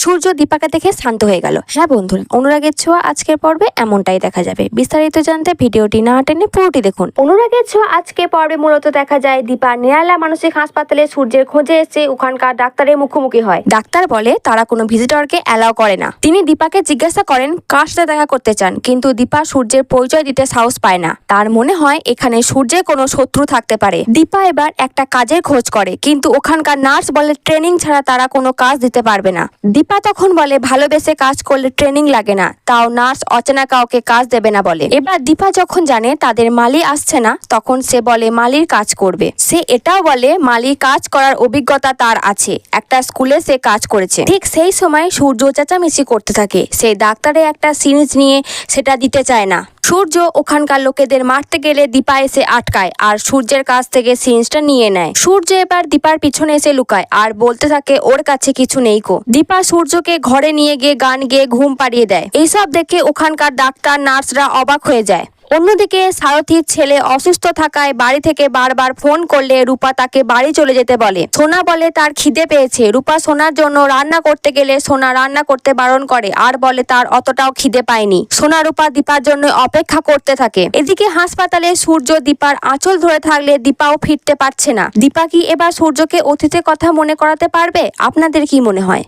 সূর্য দীপাকে দেখে শান্ত হয়ে গেল। হ্যাঁ বন্ধুরা, অনুরাগের ছোঁয়া আজকের পর্বে এমনটাই দেখা যাবে। বিস্তারিত জানতে ভিডিওটি না টেনে পুরোটি দেখুন। অনুরাগের ছোঁয়া আজকে পর্বে মূলত দেখা যায় দীপা নিরালা মানসিক হাসপাতালে সূর্যের খোঁজে এসে ওখানকার ডাক্তারের মুখোমুখি হয়। ডাক্তার বলে, তারা কোনো ভিজিটরকে অ্যালাউ করে না। তিনি দীপাকে জিজ্ঞাসা করেন, কার সাথে দেখা করতে চান? কিন্তু দীপা সূর্যের পরিচয় দিতে সাহস পায় না। তার মনে হয়, এখানে সূর্যের কোনো শত্রু থাকতে পারে। দীপা এবার একটা কাজের খোঁজ করে, কিন্তু ওখানকার নার্স বলে, ট্রেনিং ছাড়া তারা কোনো কাজ দিতে পারবে না। দীপা তখন বলে, ভালোবেসে কাজ করলে ট্রেনিং লাগে না। তাও নার্স অচেনা কাউকে কাজ দেবে না বলে। এবার দীপা যখন জানে তাদের মালি আসছে না, তখন সে বলে, মালির কাজ করবে। সে এটাও বলে মালির কাজ করার অভিজ্ঞতা তার আছে। একটা স্কুলে সে কাজ করেছে। ঠিক সেই সময় সূর্য চেঁচামেচি করতে থাকে। সে ডাক্তারে একটা সিরিজ নিয়ে সেটা দিতে চায় না। সূর্য ওখানকার লোকেদের মারতে গেলে দীপা এসে আটকায় আর সূর্যের কাছ থেকে সিনসটা নিয়ে নেয়। সূর্য এবার দীপার পিছনে এসে লুকায় আর বলতে থাকে, ওর কাছে কিছু নেই কো দীপা সূর্যকে ঘরে নিয়ে গিয়ে গান গেয়ে ঘুম পাড়িয়ে দেয়। এইসব দেখে ওখানকার ডাক্তার, নার্সরা অবাক হয়ে যায়। অন্যদিকে সারথীর ছেলে অসুস্থ থাকায় বাড়ি থেকে বারবার ফোন করলে রূপা তাকে বাড়ি চলে যেতে বলে। সোনা বলে তার খিদে পেয়েছে। রূপা সোনার জন্য রান্না করতে গেলে সোনা রান্না করতে বারণ করে। আর বলে তার অতটাও খিদে পায়নি। সোনা রূপা দীপার জন্য অপেক্ষা করতে থাকে। এদিকে হাসপাতালে সূর্য দীপার আঁচল ধরে থাকলে দীপাও ফিরতে পারছে না। দীপা কি এবার সূর্যকে অতীতের কথা মনে করাতে পারবে? আপনাদের কি মনে হয়?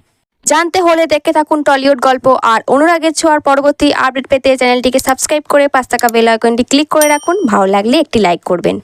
জানতে হলে দেখে থাকুন টলিউড গল্প আর অনুরাগের ছোঁয়ার পরবর্তী আপডেট পেতে চ্যানেলটিকে সাবস্ক্রাইব করে পাঁচ টাকা বেল আইকনটি ক্লিক করে রাখুন। ভালো লাগলে একটি লাইক করবেন।